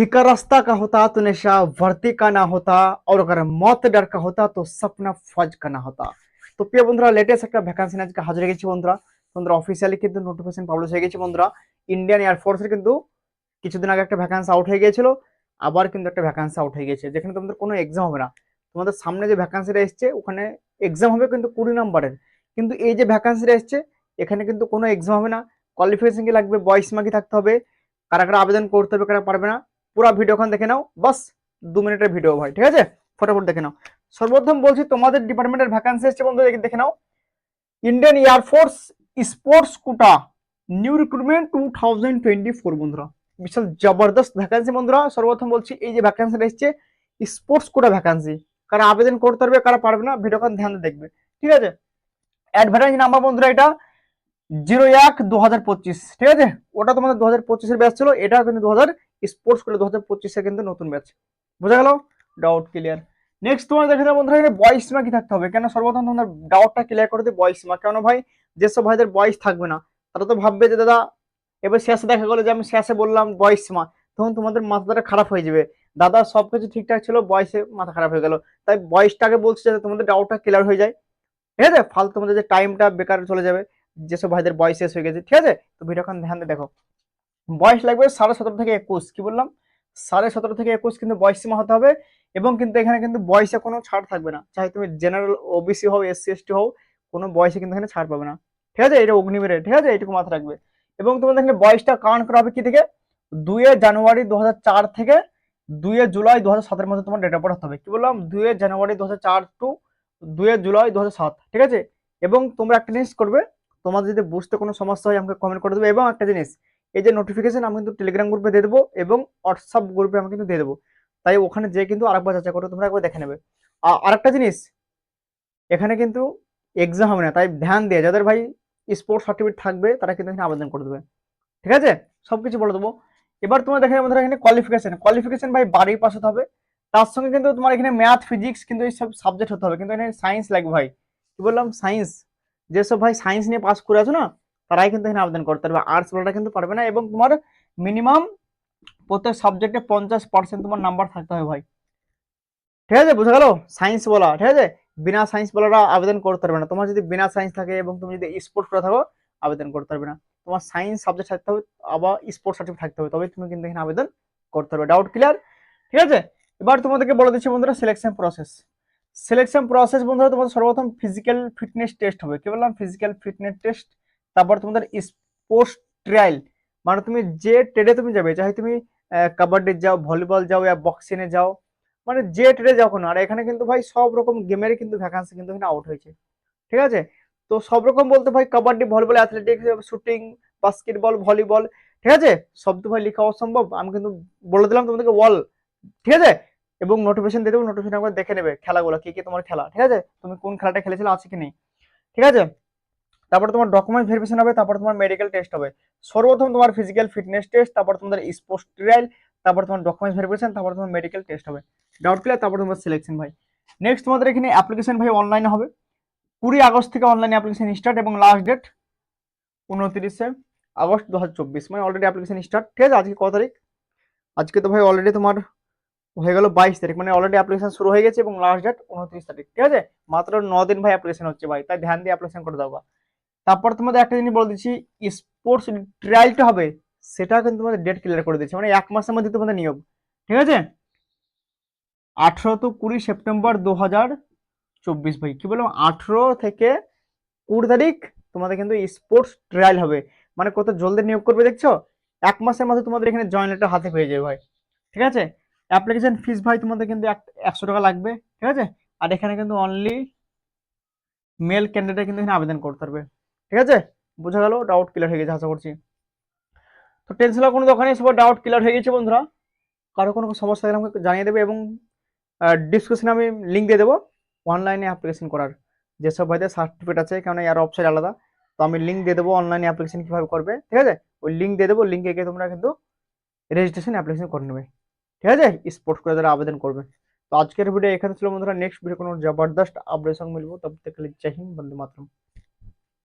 फिकर रास्ता का होता तो नशा भर्ती का ना होता और अगर मौत डर का होता तो सपना फौज का ना होता তো প্রিয় বন্ধুরা লেটেস্ট একটা ভ্যাকান্সি নিয়ে আজকে হাজির হয়ে গেছি বন্ধুরা বন্ধুরা অফিসিয়ালি কিন্তু নোটিফিকেশন পাবলিশ হয়ে গেছে বন্ধুরা ইন্ডিয়ান এয়ারফোর্সের কিন্তু কিছুদিন আগে একটা ভ্যাকান্সি আউট হয়ে গিয়েছিল আবার কিন্তু একটা ভ্যাকান্সি আউট হয়ে গেছে যেখানে তোমাদের কোনো এক্সাম হবে না তোমাদের সামনে যে ভ্যাকান্সিটা এসছে ওখানে এক্সাম হবে কিন্তু কুড়ি নম্বরের কিন্তু এই যে ভ্যাকান্সিটা এসছে এখানে কিন্তু কোনো এক্সাম হবে না কোয়ালিফিকেশন কি লাগবে বয়স মাকি থাকতে হবে কারা কারা আবেদন করতে হবে কারা পারবে না পুরো ভিডিওখান দেখে নাও। বাস, দু মিনিটের ভিডিও ভাই, ঠিক আছে? ফটাফট দেখে নাও। সর্বপ্রথম বলছি, তোমাদের ডিপার্টমেন্টের ভ্যাকান্সি এসছে বন্ধু দেখে- নাও। Indian air force sports quota new recruitment two thousand twenty four বন্ধুরা। বিশাল জবরদস্ত ভ্যাকান্সি বন্ধুরা। সর্বপ্রথম বলছি, এই যে ভ্যাকান্সিটা এসছে স্পোর্টস কোটা ভ্যাকান্সি কারা আবেদন করতে পারবে, কারা পারবে না ভিডিওখান ধ্যান দেখবে। ঠিক আছে? অ্যাডভার্টাইজ নাম্বার বন্ধুরা, এটা জিরো এক দু হাজার পঁচিশ, ঠিক আছে? ওটা তোমাদের দু হাজার পঁচিশের ব্যাচ ছিল এটা কিন্তু দু হাজার স্পোর্টস করে দু হাজার পঁচিশের কিন্তু নতুন ব্যাচ বোঝা গেল? ডাউট ক্লিয়ার নেক্সট তোমার দেখে নাও বন্ধুরা, এখানে বয়স সীমা কি থাকতে হবে? কেন সর্বপ্রথম তোমাদের ডাউটটা ক্লিয়ার করে দিই বয়স সীমা কেন ভাই? যেসব ভাইদের বয়স থাকবে না, তারা তো ভাববে যে, দাদা, এবার শেষে দেখা গেলো যে আমি শেষে বললাম বয়স সীমা তখন তোমাদের মাথাটা খারাপ হয়ে যাবে। দাদা, সবকিছু ঠিকঠাক ছিল বয়সে মাথা খারাপ হয়ে গেল। তাই বয়সটাকে বলছি যাতে তোমাদের ডাউটটা ক্লিয়ার হয়ে যায়। ঠিক আছে? ফালতু তোমাদের যে টাইমটা বেকার চলে যাবে, যেসব ভাইদের বয়স শেষ হয়ে গেছে। ঠিক আছে? তো ভিডিওখান ধ্যান দেখো। বয়স লাগবে সাড়ে সতেরো থেকে একুশ, কি বললাম? সাড়ে সতেরো থেকে একুশ কিন্তু বয়স সীমা হতে হবে এবং কিন্তু এখানে কিন্তু বয়সে কোনো ছাড় থাকবে না। চাই তুমি জেনারেল ওবিসি হও এসসি এসটি হও, কোনো বয়সে কিন্তু এখানে ছাড় পাবে না। ঠিক আছে? এটা অগ্নিবীরে, ঠিক আছে? এইটুকু মাথা রাখবে। এবং তোমাদের এখানে বয়সটা কাউন্ট করা হবে কি থেকে? দুয়ে জানুয়ারি দু থেকে দুয়ে জুলাই দু হাজার সাতের মধ্যে তোমার ডেট অফ বার্থ হবে। কি বললাম? দুয়ে জানুয়ারি দু টু দুয়ে জুলাই দু ঠিক আছে? এবং তোমরা একটা জিনিস করবে, তোমাদের যদি বুঝতে কোনো সমস্যা হয় আমাকে কমেন্ট করে দেবে। এবং একটা জিনিস এই যে নোটিফিকেশন আমি কিন্তু টেলিগ্রাম গ্রুপে দিয়ে দেবো এবং হোয়াটসঅ্যাপ গ্রুপে আমি কিন্তু দিয়ে দেবো। তাই ওখানে যে কিন্তু আরেকবার যাচাই করো, তোমরা একবার দেখে নেবে। আর আরেকটা জিনিস, এখানে কিন্তু এক্সাম হবে না, তাই ধ্যান দিয়ে যাদের ভাই স্পোর্টস সার্টিফিকেট থাকবে, তারা কিন্তু এখানে আবেদন করে দেবে। ঠিক আছে? সব কিছু বলে দেবো। এবার তোমার দেখে আমাদের এখানে কোয়ালিফিকেশন কোয়ালিফিকেশন ভাই বাড়ির পাশে হতে হবে। তার সঙ্গে কিন্তু তোমার এখানে ম্যাথ ফিজিক্স কিন্তু এই সব সাবজেক্ট হতে হবে। কিন্তু এখানে সায়েন্স লাগবে ভাই। কি বললাম? সায়েন্স যেসব ভাই সায়েন্স নিয়ে পাস করে আছো না তারাই কিন্তু এখানে আবেদন করতে পারবে। আর্টস বলাটা কিন্তু পারবে না এবং তোমার মিনিমাম প্রত্যেক সাবজেক্টে পঞ্চাশ পার্সেন্ট তোমার নাম্বার থাকতে হবে ভাই। ঠিক আছে, বুঝা গেল? সায়েন্স বলা, ঠিক আছে? বিনা সায়েন্স বলারা আবেদন করতে পারবে না। তোমার যদি বিনা সায়েন্স থাকে এবং তুমি যদি স্পোর্টস করে থাকো, আবেদন করতে পারবে না। তোমার সায়েন্স সাবজেক্ট থাকতে হবে, আবার স্পোর্টস সার্টিফিকেট থাকতে হবে তবে তুমি কিন্তু এখানে আবেদন করতে পারবে। ডাউট ক্লিয়ার ঠিক আছে? এবার তোমাদেরকে বলে দিচ্ছি বন্ধুরা সিলেকশন প্রসেস সিলেকশন প্রসেস বন্ধুরা, তোমাদের সর্বপ্রথম ফিজিক্যাল ফিটনেস টেস্ট হবে। কি বললাম? ফিজিক্যাল ফিটনেস টেস্ট তারপর তোমাদের স্পোর্টস ট্রায়াল মানে তুমি যে ট্রেডে তুমি যাবে চাहे তুমি কাবাডি যাও ভলিবল যাও ইয়া বক্সিং এ যাও মানে যে ট্রেডে যাও কোনো, আর এখানে কিন্তু ভাই সব রকম গেমেরই কিন্তু ভ্যাকান্সি কিন্তু এখানে আউট হয়েছে। ঠিক আছে? তো সব রকম বলতে ভাই kabaddi volleyball athletics shooting basketball volleyball ঠিক আছে? সব তো ভাই লেখা অসম্ভব, আমি কিন্তু বলে দিলাম তোমাদেরকে ওয়াল ঠিক আছে? এবং নোটিফিকেশন দিয়ে দেবো নোটিফিকেশন একবার দেখে নেবে খেলাগুলো, কি কি তোমার খেলা, ঠিক আছে? তুমি কোন খেলাটা খেলেছিলে, আছে কি নেই? ঠিক আছে? তারপর তোমার ডকুমেন্ট ভেরিফিকেশন হবে, তারপর তোমার মেডিকেল টেস্ট হবে। সর্বপ্রথম তোমার ফিজিক্যাল ফিটনেস টেস্ট তারপর তোমাদের স্পোর্টস ট্রায়াল তারপর তোমার ডকুমেন্ট ভেরিফিকেশন তারপর তোমার মেডিকেল টেস্ট হবে। ডাউট ক্লিয়ার তারপর তোমার সিলেকশন ভাই। নেক্সট তোমাদের এখানে অ্যাপ্লিকেশন ভাই অনলাইনে হবে। কুড়ি আগস্ট থেকে অনলাইন অ্যাপ্লিকেশন স্টার্ট এবং লাস্ট ডেট উনত্রিশে আগস্ট দু হাজার চব্বিশ। মানে অলরেডি অ্যাপ্লিকেশন স্টার্ট ঠিক আছে? আজকে কত তারিখ? আজকে তো ভাই অলরেডি তোমার হয়ে গেল বাইশ তারিখ। মানে অলরেডি অ্যাপ্লিকেশন শুরু হয়ে গেছে এবং লাস্ট ডেট উনত্রিশ তারিখ। ঠিক আছে? মাত্র ন দিন ভাই অ্যাপ্লিকেশন হচ্ছে ভাই। তাই ধ্যান দিয়ে অ্যাপ্লিকেশন করে দেওয়া তারপর তোমাদের একটা জিনিস বলে দিচ্ছি স্পোর্টস ট্রায়ালটা হবে, সেটা কিন্তু তোমাদের ডেট ক্লিয়ার করে দিচ্ছে মানে এক মাসের মধ্যে তোমাদের নিয়োগ, ঠিক আছে? আঠেরো তো কুড়ি সেপ্টেম্বর দু হাজার চব্বিশ ভাই, কি বললাম? আঠেরো থেকে কুড়ি তারিখ তোমাদের কিন্তু স্পোর্টস ট্রায়াল হবে মানে কত জলদি নিয়োগ করবে দেখছ? এক মাসের মধ্যে তোমাদের এখানে জয়েন লেটার হাতে পেয়ে যাবে ভাই, ঠিক আছে? অ্যাপ্লিকেশন ফিস ভাই তোমাদের কিন্তু এক- একশো টাকা লাগবে, ঠিক আছে? আর এখানে কিন্তু অনলি মেল ক্যান্ডিডেট কিন্তু এখানে আবেদন করতে পারবে ঠিক আছে? বোঝা গেল ডাউট ক্লিয়ার হয়ে গেছে, আশা করছি। তো টেনশন কোনো দোকানে সবার ডাউট ক্লিয়ার হয়ে গেছে বন্ধুরা। কারও কোনো সমস্যা থাকলে আমাকে জানিয়ে দেবে এবং ডিসক্রিপশনে আমি লিঙ্ক দিয়ে দেবো অনলাইনে অ্যাপ্লিকেশন করার। যেসব ভাইদের সার্টিফিকেট আছে কারণ এর ওয়েবসাইট আলাদা, তো আমি লিঙ্ক দিয়ে দেবো অনলাইনে অ্যাপ্লিকেশন কীভাবে করবে, ঠিক আছে? ওই লিঙ্ক দিয়ে দেবো লিঙ্কে গিয়ে তোমরা কিন্তু রেজিস্ট্রেশন অ্যাপ্লিকেশন করে নেবে। ঠিক আছে? স্পোর্টস করে যারা আবেদন করবে। তো আজকের ভিডিও এখানে ছিল বন্ধুরা নেক্সট ভিডিও কোনো জবরদস্ত সঙ্গে মিলবো। তব তক জয় হিন্দ, বন্দে